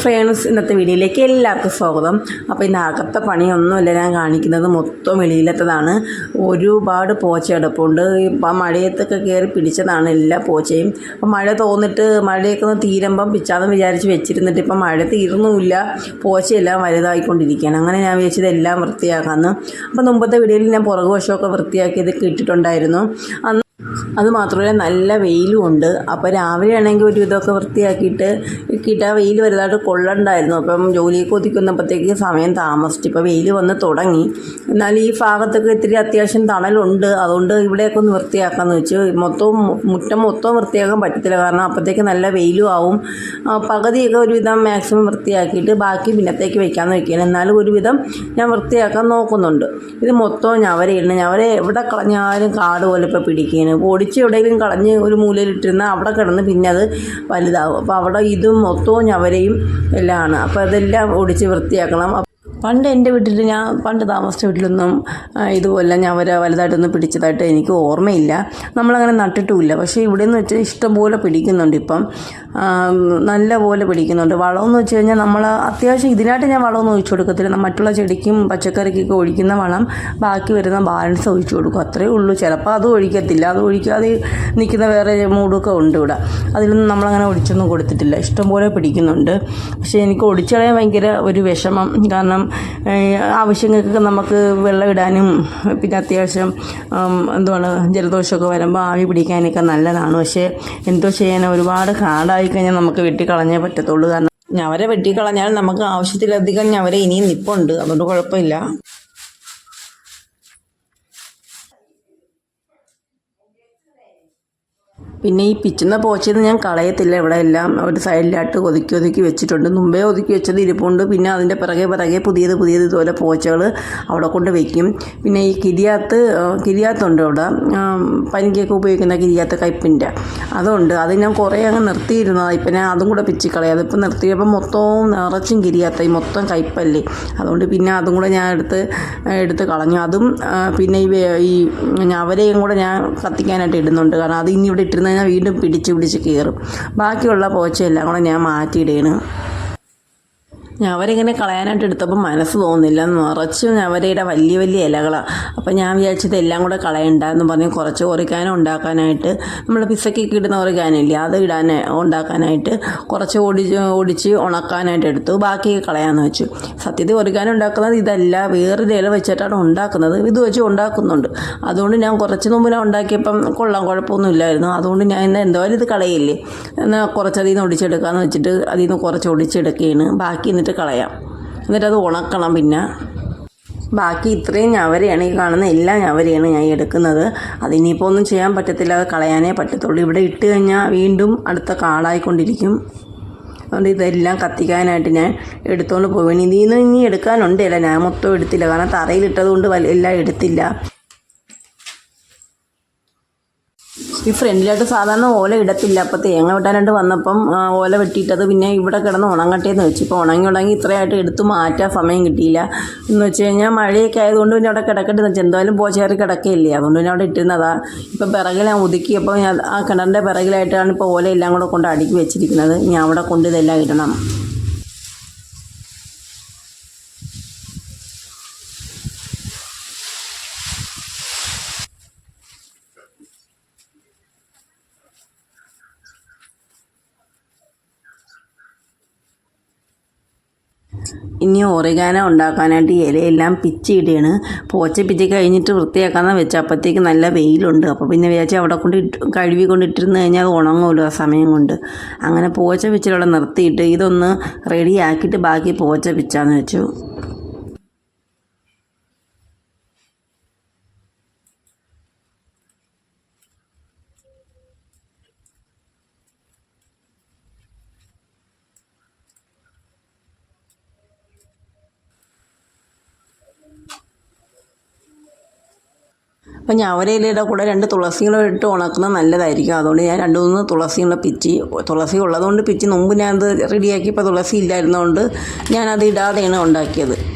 Friends ഇന്നത്തെ വീഡിയോയിലേക്ക് എല്ലാവർക്കും സ്വാഗതം. അപ്പോൾ ഇന്ന് അകത്തെ പണിയൊന്നുമില്ല. ഞാൻ കാണിക്കുന്നത് മൊത്തം വെളിയിലത്തതാണ്. ഒരുപാട് പോച്ച കിടപ്പുണ്ട്. ഇപ്പം മഴയത്തൊക്കെ കയറി പിടിച്ചതാണ് എല്ലാ പോച്ചയും. അപ്പം മഴ തോന്നിട്ട് മഴയൊക്കെ ഒന്ന് തീരുമ്പം പിച്ചാന്ന് വിചാരിച്ച് വെച്ചിരുന്നിട്ട് ഇപ്പം മഴ തീർന്നുമില്ല. പോച്ചയെല്ലാം വലുതായിക്കൊണ്ടിരിക്കുകയാണ്. അങ്ങനെ ഞാൻ വിചാരിച്ചത് എല്ലാം വൃത്തിയാക്കാമെന്ന് അപ്പം മുമ്പത്തെ വീഡിയോയിൽ ഞാൻ പുറകുവശമൊക്കെ വൃത്തിയാക്കിയത് കിട്ടിയിട്ടുണ്ടായിരുന്നു ഇട്ടിട്ടുണ്ടായിരുന്നു അന്ന് അത് മാത്രമല്ല നല്ല വെയിലും ഉണ്ട്. അപ്പോൾ രാവിലെ ആണെങ്കിൽ ഒരു ഇതൊക്കെ വൃത്തിയാക്കിയിട്ട് കിട്ടാൻ വെയിൽ വലുതായിട്ട് കൊള്ളണ്ടായിരുന്നു. അപ്പം ജോലിയൊക്കെ ഒതുക്കുന്നപ്പോഴത്തേക്ക് സമയം താമസിച്ചു. ഇപ്പോൾ വെയിൽ വന്ന് തുടങ്ങി. എന്നാൽ ഈ ഭാഗത്തൊക്കെ ഇത്തിരി അത്യാവശ്യം തണലുണ്ട്. അതുകൊണ്ട് ഇവിടെയൊക്കെ ഒന്ന് വൃത്തിയാക്കാമെന്ന് വെച്ചു. മൊത്തവും മുറ്റം മൊത്തം വൃത്തിയാക്കാൻ പറ്റത്തില്ല. കാരണം അപ്പോഴത്തേക്ക് നല്ല വെയിലും ആവും. ആ, പകുതിയൊക്കെ ഒരുവിധം മാക്സിമം വൃത്തിയാക്കിയിട്ട് ബാക്കി പിന്നത്തേക്ക് വെക്കാമെന്ന് വെക്കുകയാണ്. എന്നാലും ഒരുവിധം ഞാൻ വൃത്തിയാക്കാൻ നോക്കുന്നുണ്ട്. ഇത് മൊത്തം ഞവരയാണ്. ഞവര എവിടെ കളഞ്ഞാലും കാട് പോലെ ഇപ്പോൾ പിടിക്കുകയാണ്. ഓടിച്ച് എവിടെയെങ്കിലും കളഞ്ഞ് ഒരു മൂലയിലിട്ടിരുന്നാൽ അവിടെ കിടന്ന് പിന്നെ അത് വലുതാവും. അപ്പോൾ അവിടെ ഇതും മൊത്തവും ഞവരയും എല്ലാം ആണ്. അപ്പോൾ അതെല്ലാം ഓടിച്ച് വൃത്തിയാക്കണം. പണ്ട് എന്റെ വീട്ടിൽ ഞാൻ പണ്ട് താമസിച്ച വീട്ടിലൊന്നും ഇതുപോലെ ഞാൻ അവരെ വലുതായിട്ടൊന്നും പിടിച്ചതായിട്ട് എനിക്ക് ഓർമ്മയില്ല. നമ്മളങ്ങനെ നട്ടിട്ടുമില്ല. പക്ഷേ ഇവിടെ നിന്ന് വെച്ചാൽ ഇഷ്ടംപോലെ പിടിക്കുന്നുണ്ട് ഇപ്പം. നല്ല പോലെ പിടിക്കുന്നുണ്ട്. വളമെന്ന് വെച്ച് കഴിഞ്ഞാൽ നമ്മൾ അത്യാവശ്യം ഇതിനായിട്ട് ഞാൻ വളമൊന്നും ഒഴിച്ചു കൊടുക്കത്തില്ല. മറ്റുള്ള ചെടിക്കും പച്ചക്കറിക്കൊക്കെ ഒഴിക്കുന്ന വളം ബാക്കി വരുന്ന ബാലൻസ് ഒഴിച്ചു കൊടുക്കും. അത്രയേ ഉള്ളൂ. ചിലപ്പോൾ അത് ഒഴിക്കത്തില്ല. അത് ഒഴിക്കാതെ നിൽക്കുന്ന വേറെ മൂടൊക്കെ ഉണ്ട് ഇവിടെ. അതിലൊന്നും നമ്മളങ്ങനെ ഒഴിച്ചൊന്നും കൊടുത്തിട്ടില്ല. ഇഷ്ടംപോലെ പിടിക്കുന്നുണ്ട്. പക്ഷേ എനിക്ക് ഒടിച്ചളയാൻ ഭയങ്കര ഒരു വിഷമം. കാരണം ആവശ്യങ്ങൾക്കൊക്കെ നമുക്ക് വെള്ളം ഇടാനും പിന്നെ അത്യാവശ്യം എന്തുവാണ് ജലദോഷമൊക്കെ വരുമ്പോൾ ആവി പിടിക്കാനൊക്കെ നല്ലതാണ്. പക്ഷേ എന്തോ ചെയ്യാൻ ഒരുപാട് കാടായി കഴിഞ്ഞാൽ നമുക്ക് വെട്ടിക്കളഞ്ഞേ പറ്റത്തുള്ളൂ. കാരണം ഞവരെ വെട്ടിക്കളഞ്ഞാൽ നമുക്ക് ആവശ്യത്തിലധികം ഞവരെ ഇനിയും നിപ്പുണ്ട്. അതുകൊണ്ട് കുഴപ്പമില്ല. പിന്നെ ഈ പിച്ചുന്ന പോച്ചത് ഞാൻ കളയത്തില്ല ഇവിടെ എല്ലാം. ഒരു സൈഡിലായിട്ട് ഒതുക്കി ഒതുക്കി വെച്ചിട്ടുണ്ട്. മുമ്പേ ഒതുക്കി വെച്ചത് ഇരിപ്പുണ്ട്. പിന്നെ അതിന്റെ പിറകെ പിറകെ പുതിയത് പുതിയത് ഇതുപോലെ പോച്ചകൾ അവിടെ കൊണ്ട് വയ്ക്കും പിന്നെ ഈ കിരിയാത്ത് കിരിയാത്തുണ്ട് അവിടെ. പനിക്കൊക്കെ ഉപയോഗിക്കുന്ന കിരിയാത്ത് കയ്പിന്റെ അതുണ്ട്. അത് ഞാൻ കുറേ അങ്ങ് നിർത്തിയിരുന്നതാണ് ഇപ്പം ഞാൻ അതും കൂടെ പിച്ചി കളയാം അതിപ്പോൾ നിർത്തിയപ്പോൾ മൊത്തവും നിറച്ചും ഈ മൊത്തം കയ്പല്ലേ അതുകൊണ്ട് പിന്നെ അതും കൂടെ ഞാൻ എടുത്ത് എടുത്ത് കളഞ്ഞു. അതും പിന്നെ ഈ ഈ അവരെയും കൂടെ ഞാൻ കത്തിക്കാനായിട്ട് ഇടുന്നുണ്ട്. കാരണം അത് ഇനി ഇവിടെ ഇട്ടിരുന്ന് കഴിഞ്ഞാൽ വീണ്ടും പിടിച്ച് പിടിച്ച് കയറും ബാക്കിയുള്ള പോച്ചയെല്ലാം കൂടെ ഞാൻ മാറ്റിയിടുകയാണ് ഞവരിങ്ങനെ കളയാനായിട്ട് എടുത്തപ്പോൾ മനസ്സ് തോന്നുന്നില്ല നിറച്ച് അവരുടെ വലിയ വലിയ ഇലകളാണ് അപ്പോൾ ഞാൻ വിചാരിച്ചത് എല്ലാം കൂടെ കളയണ്ട എന്ന് പറഞ്ഞ് കുറച്ച് ഒറിക്കാനും ഉണ്ടാക്കാനായിട്ട് നമ്മൾ പിസക്കൊക്കെ ഇടുന്ന ഒറിക്കാനില്ലേ അത് ഇടാൻ ഉണ്ടാക്കാനായിട്ട് കുറച്ച് ഓടിച്ച് ഓടിച്ച് ഉണക്കാനായിട്ട് എടുത്തു. ബാക്കി കളയാമെന്ന് വെച്ചു. സത്യത്തിൽ ഒറിക്കാനും ഉണ്ടാക്കുന്നത് ഇതല്ല വേറൊരു ഇല വെച്ചിട്ടാണ് ഉണ്ടാക്കുന്നത്. ഇത് വെച്ച് ഉണ്ടാക്കുന്നുണ്ട്. അതുകൊണ്ട് ഞാൻ കുറച്ച് മുമ്പിനെ ഉണ്ടാക്കിയപ്പം കൊള്ളാം കുഴപ്പമൊന്നുമില്ലായിരുന്നു അതുകൊണ്ട് ഞാൻ ഇന്ന് എന്തായാലും ഇത് കളയില്ലേ. എന്നാൽ കുറച്ച് അതിൽ നിന്ന് ഒടിച്ചെടുക്കാമെന്ന് വെച്ചിട്ട് അതിൽ നിന്ന് കുറച്ച് ഒടിച്ചെടുക്കുകയാണ് ബാക്കി എന്നിട്ട് കളയാം. എന്നിട്ട് അത് ഉണക്കണം പിന്നെ. ബാക്കി ഇത്രയും ഞവരയാണ് ഈ കാണുന്ന എല്ലാ ഞവരയാണ് ഞാൻ എടുക്കുന്നത്. അതിനിപ്പോൾ ഒന്നും ചെയ്യാൻ പറ്റത്തില്ല. അത് കളയാനേ പറ്റത്തുള്ളൂ. ഇവിടെ ഇട്ട് കഴിഞ്ഞാൽ വീണ്ടും അടുത്ത കാളായിക്കൊണ്ടിരിക്കും. അതുകൊണ്ട് ഇതെല്ലാം കത്തിക്കാനായിട്ട് ഞാൻ എടുത്തുകൊണ്ട് പോവുകയാണ് ഇതിൽ നിന്ന് ഇനി എടുക്കാനുണ്ടല്ല ഞാൻ മൊത്തം എടുത്തില്ല. കാരണം തറയിലിട്ടത് കൊണ്ട് എല്ലാം എടുത്തില്ല. ഈ ഫ്രണ്ടിലായിട്ട് സാധാരണ ഓല ഇടത്തില്ല. അപ്പോൾ തേങ്ങ വെട്ടാനായിട്ട് വന്നപ്പം ഓല വെട്ടിയിട്ടത് പിന്നെ ഇവിടെ കിടന്ന് ഉണങ്ങട്ടേന്ന് വെച്ചു. ഇപ്പോൾ ഉണങ്ങി ഉണങ്ങി ഇത്രയായിട്ട് എടുത്ത് മാറ്റാൻ സമയം കിട്ടിയില്ല. എന്ന് വെച്ച് കഴിഞ്ഞാൽ മഴയൊക്കെ ആയതുകൊണ്ട് പിന്നെ അവിടെ കിടക്കട്ടെ എന്ന് വെച്ചാൽ എന്തായാലും പോച്ചേറി കിടക്കയില്ലേ. അതുകൊണ്ട് പിന്നെ അവിടെ ഇട്ടിരുന്നതാ. ഇപ്പം പിറകിൽ ഞാൻ ഒതുക്കിയപ്പോൾ ഞാൻ ആ കിണറിന്റെ പിറകിലായിട്ടാണ് ഇപ്പോൾ ഓല എല്ലാം കൂടെ കൊണ്ട് അടുക്കി വെച്ചിരിക്കുന്നത്. ഞാൻ അവിടെ കൊണ്ട് ഇതെല്ലാം ഇടണം. ഇനി ഒറിഗാനോ ഉണ്ടാക്കാനായിട്ട് ഇലയെല്ലാം പിച്ചിയിടുകയാണ് പോച്ച പിച്ചി കഴിഞ്ഞിട്ട് വൃത്തിയാക്കാമെന്ന് വെച്ചാൽ അപ്പോഴത്തേക്ക് നല്ല വെയിലുണ്ട്. അപ്പോൾ പിന്നെ വിചാരിച്ചാൽ അവിടെ കൊണ്ട് ഇട്ട് കഴുകി കൊണ്ടിട്ടിരുന്ന് കഴിഞ്ഞാൽ അത് ഉണങ്ങുമല്ലോ ആ സമയം കൊണ്ട്. അങ്ങനെ പോച്ച പിച്ചിലവിടെ നിർത്തിയിട്ട് ഇതൊന്ന് റെഡിയാക്കിയിട്ട് ബാക്കി പോച്ച പിച്ചാന്ന് വെച്ചു. അപ്പം ഞവരയിലയുടെ കൂടെ രണ്ട് തുളസികളും ഇട്ട് ഉണക്കുന്നത് നല്ലതായിരിക്കും. അതുകൊണ്ട് ഞാൻ രണ്ട് മൂന്ന് തുളസികളെ പിച്ചി തുളസി ഉള്ളതുകൊണ്ട് പിച്ചി മുമ്പ് ഞാനത് റെഡിയാക്കിയപ്പോൾ തുളസി ഇല്ലായിരുന്നതുകൊണ്ട് ഞാനത് ഇടാതെയാണ് ഉണ്ടാക്കിയത്.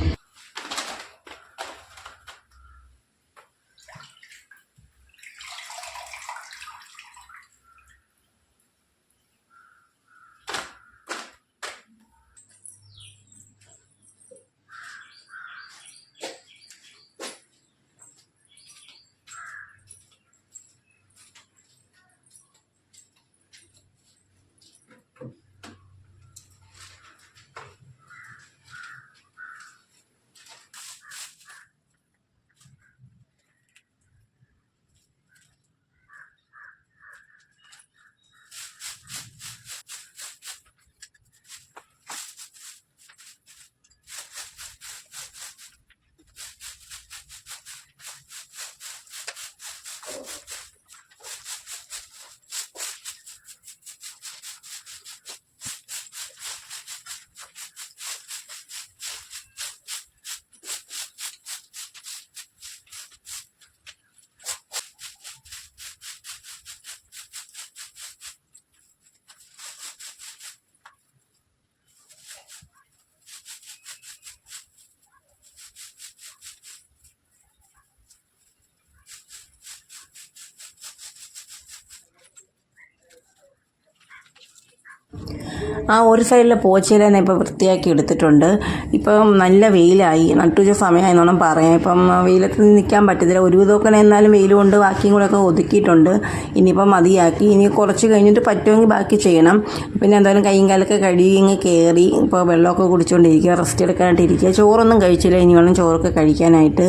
ആ ഒരു സൈഡിലെ പോച്ചയിൽ തന്നെ ഇപ്പോൾ വൃത്തിയാക്കി എടുത്തിട്ടുണ്ട്. ഇപ്പം നല്ല വെയിലായി. നട്ടുച്ച സമയമായെന്നോണം പറയാം. ഇപ്പം വെയിലത്ത് നിൽക്കാൻ പറ്റത്തില്ല ഒരു വിധമൊക്കെ എന്നാലും വെയിൽ കൊണ്ട് ബാക്കിയും കൂടെ ഒക്കെ ഒതുക്കിയിട്ടുണ്ട്. ഇനിയിപ്പം മതിയാക്കി. ഇനി കുറച്ച് കഴിഞ്ഞിട്ട് പറ്റുമെങ്കിൽ ബാക്കി ചെയ്യണം. പിന്നെ എന്തായാലും കൈയും കാലൊക്കെ കഴുകി ഇങ്ങ് കയറി ഇപ്പോൾ വെള്ളമൊക്കെ കുടിച്ചുകൊണ്ടിരിക്കുക റെസ്റ്റ് എടുക്കാനായിട്ട് ഇരിക്കുക. ചോറൊന്നും കഴിച്ചില്ല. ഇനി വേണം ചോറൊക്കെ കഴിക്കാനായിട്ട്.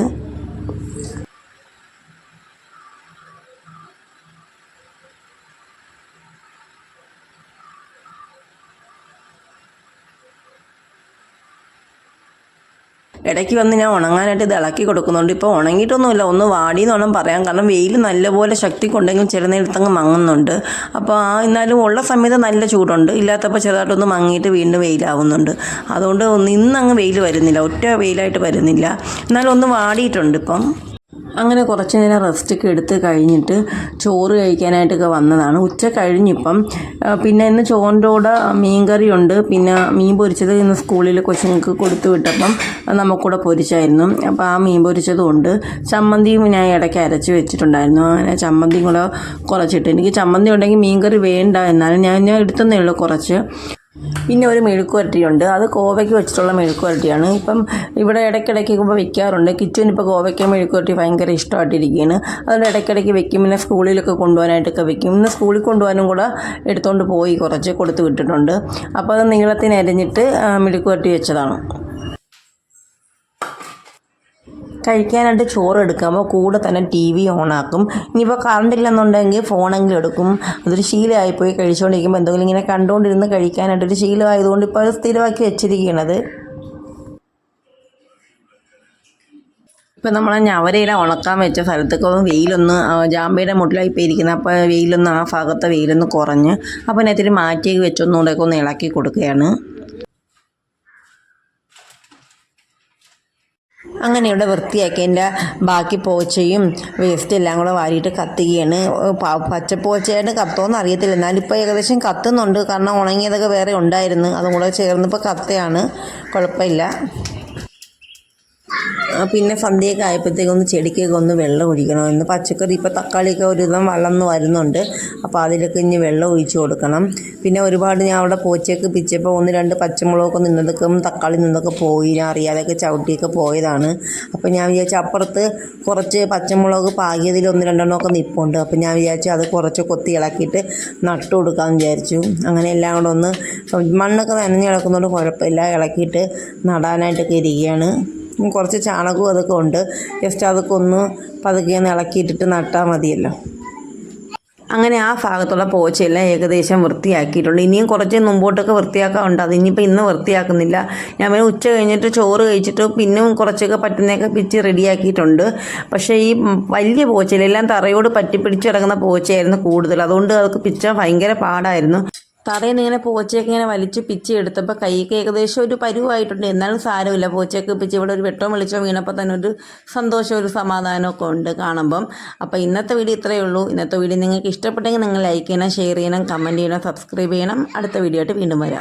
ഇടയ്ക്ക് വന്ന് ഞാൻ ഉണങ്ങാനായിട്ട് ഇത് ഇളക്കി കൊടുക്കുന്നുണ്ട്. ഇപ്പോൾ ഉണങ്ങിയിട്ടൊന്നുമില്ല. ഒന്ന് വാടി എന്ന് വേണം പറയാം. കാരണം വെയിൽ നല്ലപോലെ ശക്തി കൊണ്ടെങ്കിലും ചില നേരത്തങ്ങ് മങ്ങുന്നുണ്ട്. അപ്പോൾ ആ എന്നാലും ഉള്ള സമയത്ത് നല്ല ചൂടുണ്ട്. ഇല്ലാത്തപ്പോൾ ചെറുതായിട്ടൊന്ന് മങ്ങിയിട്ട് വീണ്ടും വെയിലാവുന്നുണ്ട്. അതുകൊണ്ട് ഒന്ന് ഇന്നങ്ങ് വെയിൽ വരുന്നില്ല. ഒറ്റ വെയിലായിട്ട് വരുന്നില്ല. എന്നാലും ഒന്ന് വാടിയിട്ടുണ്ട് ഇപ്പം. അങ്ങനെ കുറച്ച് നേരം റെസ്റ്റൊക്കെ എടുത്ത് കഴിഞ്ഞിട്ട് ചോറ് കഴിക്കാനായിട്ടൊക്കെ വന്നതാണ്. ഉച്ച കഴിഞ്ഞിപ്പം പിന്നെ ഇന്ന് ചോറിന്റെ കൂടെ മീൻകറിയുണ്ട്. പിന്നെ മീൻ പൊരിച്ചത് ഇന്ന് സ്കൂളിൽ കൊച്ചുങ്ങൾക്ക് കൊടുത്തു വിട്ടപ്പം നമുക്കൂടെ പൊരിച്ചായിരുന്നു. അപ്പോൾ ആ മീൻ പൊരിച്ചതും ഉണ്ട്. ചമ്മന്തിയും ഞാൻ ഇടയ്ക്ക് അരച്ച് വെച്ചിട്ടുണ്ടായിരുന്നു. അങ്ങനെ ചമ്മന്തിയും കൂടെ കുറച്ചിട്ട്. എനിക്ക് ചമ്മന്തി ഉണ്ടെങ്കിൽ മീൻ കറി വേണ്ട എന്നാലും ഞാൻ ഞാൻ എടുത്തുന്നേ ഉള്ളൂ കുറച്ച്. പിന്നെ ഒരു മെഴുക്കുവരട്ടിയുണ്ട് അത് കോവയ്ക്ക് വെച്ചിട്ടുള്ള മെഴുക്കുവരട്ടിയാണ് ഇപ്പം ഇവിടെ ഇടയ്ക്കിടയ്ക്ക് ഇപ്പോൾ വെക്കാറുണ്ട്. കിച്ചൻ ഇപ്പോൾ കോവയ്ക്ക മെഴുക്കുവരട്ടി ഭയങ്കര ഇഷ്ടമായിട്ടിരിക്കുകയാണ്. അതുകൊണ്ട് ഇടയ്ക്കിടയ്ക്ക് വെക്കും. പിന്നെ സ്കൂളിലൊക്കെ കൊണ്ടുപോകാനായിട്ടൊക്കെ വെക്കും. ഇന്ന് സ്കൂളിൽ കൊണ്ടുപോകാനും കൂടെ എടുത്തുകൊണ്ട് പോയി കുറച്ച് കൊടുത്ത് വിട്ടിട്ടുണ്ട്. അപ്പോൾ അത് നീളത്തിന് അരിഞ്ഞിട്ട് മെഴുക്കുവരട്ടി വെച്ചതാണ്. കഴിക്കാനായിട്ട് ചോറ് എടുക്കുമ്പോൾ കൂടെ തന്നെ ടി വി ഓണാക്കും ഇനിയിപ്പോൾ കറണ്ട് ഇല്ലെന്നുണ്ടെങ്കിൽ ഫോണെങ്കിലും എടുക്കും. അതൊരു ശീലമായിപ്പോയി കഴിച്ചുകൊണ്ടിരിക്കുമ്പോൾ എന്തെങ്കിലും ഇങ്ങനെ കണ്ടുകൊണ്ടിരുന്ന് കഴിക്കാനായിട്ടൊരു ശീലമായതുകൊണ്ട് ഇപ്പോൾ അത് സ്ഥിരമാക്കി വെച്ചിരിക്കുന്നത് ഇപ്പം നമ്മൾ ഞവരയില ഉണക്കാൻ വെച്ച സ്ഥലത്തൊക്കെ ഒന്ന് വെയിലൊന്ന് ജാമ്പയുടെ മുട്ടിലായി ഇരിക്കുന്നത് അപ്പോൾ വെയിലൊന്ന് ആ ഭാഗത്തെ വെയിലൊന്ന് കുറഞ്ഞ് അപ്പോൾ അതിനകത്തിരി മാറ്റി വെച്ചൊന്നുകൂടെയൊക്കെ ഒന്ന് ഇളക്കി കൊടുക്കുകയാണ്. അങ്ങനെ ഇവിടെ വൃത്തിയാക്കിയതിന്റെ ബാക്കി പോച്ചയും വേസ്റ്റ് എല്ലാം കൂടെ വാരിയിട്ട് കത്തുകയാണ്. പച്ച പച്ചപ്പോച്ചയായിട്ട് കത്തോന്ന് അറിയത്തില്ല. എന്നാലും ഇപ്പോൾ ഏകദേശം കത്തുന്നുണ്ട്. കാരണം ഉണങ്ങിയതൊക്കെ വേറെ ഉണ്ടായിരുന്നു. അതും കൂടെ ചേർന്നിപ്പോൾ കത്തയാണ്. കുഴപ്പമില്ല. പിന്നെ സന്ധ്യയൊക്കെ ആയപ്പോഴത്തേക്കും ഒന്ന് ചെടിക്കൊക്കെ ഒന്ന് വെള്ളം ഒഴിക്കണം. ഇന്ന് പച്ചക്കറി ഇപ്പോൾ തക്കാളിയൊക്കെ ഒരുവിധം വളർന്ന് വരുന്നുണ്ട്. അപ്പോൾ അതിലൊക്കെ ഇനി വെള്ളം ഒഴിച്ചു കൊടുക്കണം. പിന്നെ ഒരുപാട് ഞാൻ അവിടെ പോച്ചയൊക്കെ പിച്ചപ്പോൾ ഒന്ന് രണ്ട് പച്ചമുളകൊക്കെ നിന്നതൊക്കെ തക്കാളി നിന്നൊക്കെ പോയി. ഞാൻ അറിയാതെയൊക്കെ ചവിട്ടിയൊക്കെ പോയതാണ്. അപ്പോൾ ഞാൻ വിചാരിച്ചു അപ്പുറത്ത് കുറച്ച് പച്ചമുളക് പാകിയതിൽ ഒന്ന് രണ്ടെണ്ണമൊക്കെ നിപ്പുണ്ട്. അപ്പോൾ ഞാൻ വിചാരിച്ചു അത് കുറച്ച് കൊത്തി ഇളക്കിയിട്ട് നട്ടു കൊടുക്കാമെന്ന് വിചാരിച്ചു. അങ്ങനെ എല്ലാം കൂടെ ഒന്ന് മണ്ണൊക്കെ നനഞ്ഞ് കിടക്കുന്നതുകൊണ്ട് കുഴപ്പമില്ല. ഇളക്കിയിട്ട് നടാനായിട്ടൊക്കെ ഇരിക്കുകയാണ്. കുറച്ച് ചാണകവും അതൊക്കെ ഉണ്ട്. ജസ്റ്റ് അതൊക്കെ ഒന്ന് പതുക്കെ ഒന്ന് ഇളക്കിയിട്ടിട്ട് നട്ടാൽ മതിയല്ലോ. അങ്ങനെ ആ ഭാഗത്തുള്ള പോച്ചയെല്ലാം ഏകദേശം വൃത്തിയാക്കിയിട്ടുണ്ട് ഇനിയും കുറച്ച് മുമ്പോട്ടൊക്കെ വൃത്തിയാക്കാറുണ്ട് അത് ഇനിയിപ്പോൾ ഇന്ന് വൃത്തിയാക്കുന്നില്ല. ഞാൻ പിന്നെ ഉച്ച കഴിഞ്ഞിട്ട് ചോറ് കഴിച്ചിട്ട് പിന്നെയും കുറച്ചൊക്കെ പറ്റുന്നതൊക്കെ പിച്ച് റെഡിയാക്കിയിട്ടുണ്ട്. പക്ഷേ ഈ വലിയ പോച്ചയിലെല്ലാം തറയോട് പറ്റിപ്പിടിച്ച് കിടക്കുന്ന പോച്ചയായിരുന്നു കൂടുതൽ. അതുകൊണ്ട് അതൊക്കെ പിച്ചാൻ ഭയങ്കര പാടായിരുന്നു. തറയിൽ നിന്ന് ഇങ്ങനെ പോച്ചയൊക്കെ ഇങ്ങനെ വലിച്ച് പിച്ചി എടുത്തപ്പോൾ കൈക്ക് ഏകദേശം ഒരു പരുവായിട്ടുണ്ട്. എന്നാലും സാരമില്ല. പോച്ചയൊക്കെ പിച്ച് ഇവിടെ ഒരു വെട്ടം വെളിച്ചവും വീണപ്പോൾ തന്നെ ഒരു സന്തോഷം ഒരു സമാധാനമൊക്കെ ഉണ്ട് കാണുമ്പം. അപ്പോൾ ഇന്നത്തെ വീഡിയോ ഇത്രയേ ഉള്ളൂ. ഇന്നത്തെ വീഡിയോ നിങ്ങൾക്ക് ഇഷ്ടപ്പെട്ടെങ്കിൽ നിങ്ങൾ ലൈക്ക് ചെയ്യണം ഷെയർ ചെയ്യണം കമന്റ് ചെയ്യണം സബ്സ്ക്രൈബ് ചെയ്യണം. അടുത്ത വീഡിയോ ആയിട്ട് വീണ്ടും വരാം.